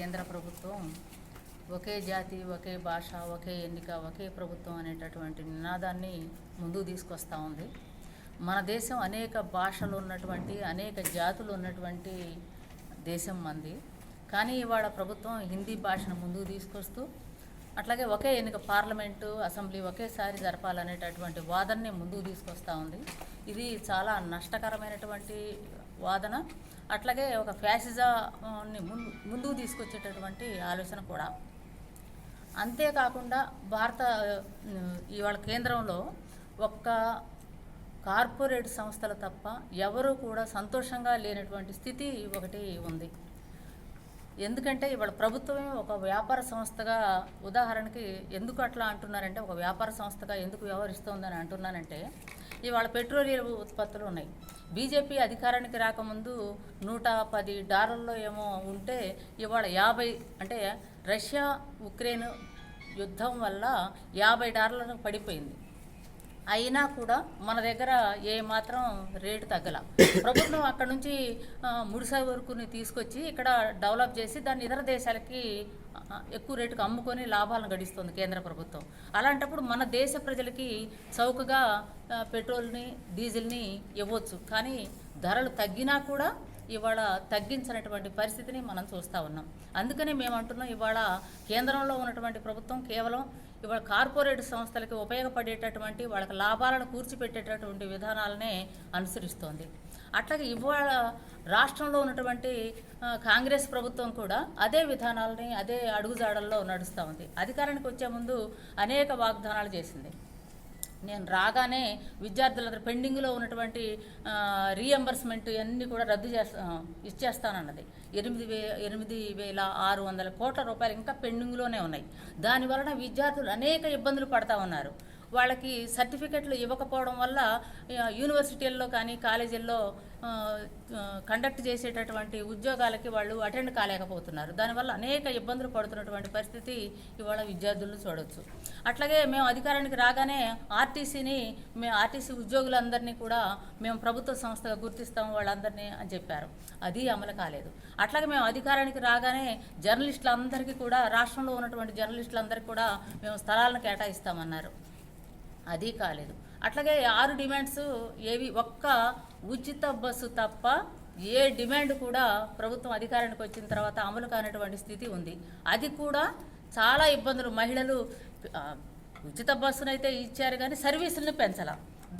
కేంద్ర ప్రభుత్వం ఒకే జాతి ఒకే భాష ఒకే ఎన్నిక ఒకే ప్రభుత్వం అనేటటువంటి నినాదాన్ని ముందుకు తీసుకొస్తూ ఉంది. మన దేశం అనేక భాషలు ఉన్నటువంటి అనేక జాతులు ఉన్నటువంటి దేశం మంది. కానీ ఇవాళ ప్రభుత్వం హిందీ భాషను ముందుకు తీసుకొస్తూ అట్లాగే ఒకే ఎన్నిక పార్లమెంటు అసెంబ్లీ ఒకేసారి జరపాలనేటటువంటి వాదనని ముందుకు తీసుకొస్తూ ఉంది. ఇది చాలా నష్టకరమైనటువంటి వాదన అట్లాగే ఒక ఫ్యాసిజాన్ని ముందు ముందుకు తీసుకొచ్చేటటువంటి ఆలోచన కూడా. అంతేకాకుండా భారత ఇవాళ కేంద్రంలో ఒక్క కార్పొరేట్ సంస్థలు తప్ప ఎవరు కూడా సంతోషంగా లేనటువంటి స్థితి ఒకటి ఉంది. ఎందుకంటే ఇవాళ ప్రభుత్వమే ఒక వ్యాపార సంస్థగా ఉదాహరణకి ఎందుకు అట్లా అంటున్నారంటే ఒక వ్యాపార సంస్థగా ఎందుకు వ్యవహరిస్తోందని అంటున్నానంటే ఇవాళ పెట్రోలియం ఉత్పత్తులు ఉన్నాయి. బీజేపీ అధికారానికి రాకముందు నూట పది డాలర్లో ఏమో ఉంటే ఇవాళ యాభై అంటే రష్యా ఉక్రెయిన్ యుద్ధం వల్ల యాభై డాలర్లకు పడిపోయింది. అయినా కూడా మన దగ్గర ఏ మాత్రం రేటు తగ్గల. ప్రభుత్వం అక్కడ నుంచి ఆ, వరకుని తీసుకొచ్చి ఇక్కడ డెవలప్ చేసి దాన్ని ఇతర దేశాలకి ఎక్కువ రేటుకు అమ్ముకొని లాభాలను గడిస్తుంది కేంద్ర ప్రభుత్వం. అలాంటప్పుడు మన దేశ ప్రజలకి చౌకగా పెట్రోల్ని డీజిల్ని ఇవ్వచ్చు. కానీ ధరలు తగ్గినా కూడా ఇవాళ తగ్గించినటువంటి పరిస్థితిని మనం చూస్తూ ఉన్నాం. అందుకనే మేము అంటున్నాం ఇవాళ కేంద్రంలో ఉన్నటువంటి ప్రభుత్వం కేవలం ఇవాళ కార్పొరేట్ సంస్థలకి ఉపయోగపడేటటువంటి వాళ్ళకి లాభాలను కూర్చిపెట్టేటటువంటి విధానాలనే అనుసరిస్తోంది. అట్లాగే ఇవాళ రాష్ట్రంలో ఉన్నటువంటి కాంగ్రెస్ ప్రభుత్వం కూడా అదే విధానాలని అదే అడుగుజాడల్లో నడుస్తూ ఉంది అధికారానికి వచ్చే ముందు అనేక వాగ్దానాలు చేసింది. నేను రాగానే విద్యార్థులందరూ పెండింగ్లో ఉన్నటువంటి రీఎంబర్స్మెంట్ అన్నీ కూడా రద్దు చేస్తా ఇచ్చేస్తానన్నది. ఎనిమిది వే ఎనిమిది వేల ఆరు వందల కోట్ల రూపాయలు ఇంకా పెండింగ్లోనే ఉన్నాయి. దాని వలన విద్యార్థులు అనేక ఇబ్బందులు పడతా ఉన్నారు. వాళ్ళకి సర్టిఫికెట్లు ఇవ్వకపోవడం వల్ల యూనివర్సిటీల్లో కానీ కాలేజీల్లో కండక్ట్ చేసేటటువంటి ఉద్యోగాలకి వాళ్ళు అటెండ్ కాలేకపోతున్నారు. దానివల్ల అనేక ఇబ్బందులు పడుతున్నటువంటి పరిస్థితి ఇవాళ విద్యార్థులు చూడవచ్చు అట్లాగే మేము అధికారానికి రాగానే ఆర్టీసీని మేము ఆర్టీసీ ఉద్యోగులందరినీ కూడా మేము ప్రభుత్వ సంస్థగా గుర్తిస్తాం వాళ్ళందరినీ అని చెప్పారు. అది అమలు కాలేదు. అట్లాగే మేము అధికారానికి రాగానే జర్నలిస్టులందరికీ కూడా రాష్ట్రంలో ఉన్నటువంటి జర్నలిస్టులందరికీ కూడా మేము స్థలాలను కేటాయిస్తామన్నారు. అది కాలేదు. అట్లాగే ఆరు డిమాండ్స్ ఏవి ఒక్క ఉచిత బస్సు తప్ప ఏ డిమాండ్ కూడా ప్రభుత్వం అధికారానికి వచ్చిన తర్వాత అమలు కానటువంటి స్థితి ఉంది. అది కూడా చాలా ఇబ్బందులు. మహిళలు ఉచిత బస్సునైతే ఇచ్చారు కానీ సర్వీసులను పెంచాల.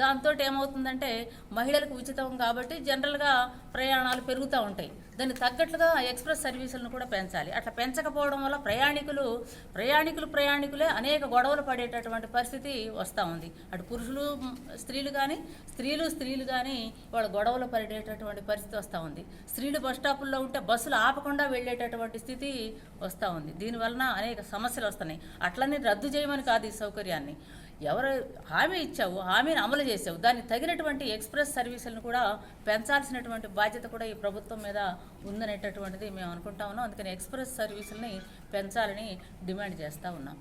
దాంతో ఏమవుతుందంటే మహిళలకు ఉచితం కాబట్టి జనరల్గా ప్రయాణాలు పెరుగుతూ ఉంటాయి. దానికి తగ్గట్లుగా ఎక్స్ప్రెస్ సర్వీసులను కూడా పెంచాలి. అట్లా పెంచకపోవడం వల్ల ప్రయాణికులు ప్రయాణికులు ప్రయాణికులే అనేక గొడవలు పడేటటువంటి పరిస్థితి వస్తూ ఉంది. అటు పురుషులు స్త్రీలు కానీ స్త్రీలు స్త్రీలు కానీ వాళ్ళ గొడవలు పడేటటువంటి పరిస్థితి వస్తూ ఉంది. స్త్రీలు బస్ స్టాపుల్లో ఉంటే బస్సులు ఆపకుండా వెళ్ళేటటువంటి స్థితి వస్తూ ఉంది. దీనివలన అనేక సమస్యలు వస్తున్నాయి. అట్లనే రద్దు చేయమని కాదు ఈ సౌకర్యాన్ని. ఎవరు హామీ ఇచ్చావు హామీని అమలు చేసావు దానికి తగినటువంటి ఎక్స్ప్రెస్ సర్వీసులను కూడా పెంచాల్సినటువంటి బాధ్యత కూడా ఈ ప్రభుత్వం మీద ఉందనేటటువంటిది మేము అనుకుంటా ఉన్నాం. అందుకని ఎక్స్ప్రెస్ సర్వీసులని పెంచాలని డిమాండ్ చేస్తూ ఉన్నాం.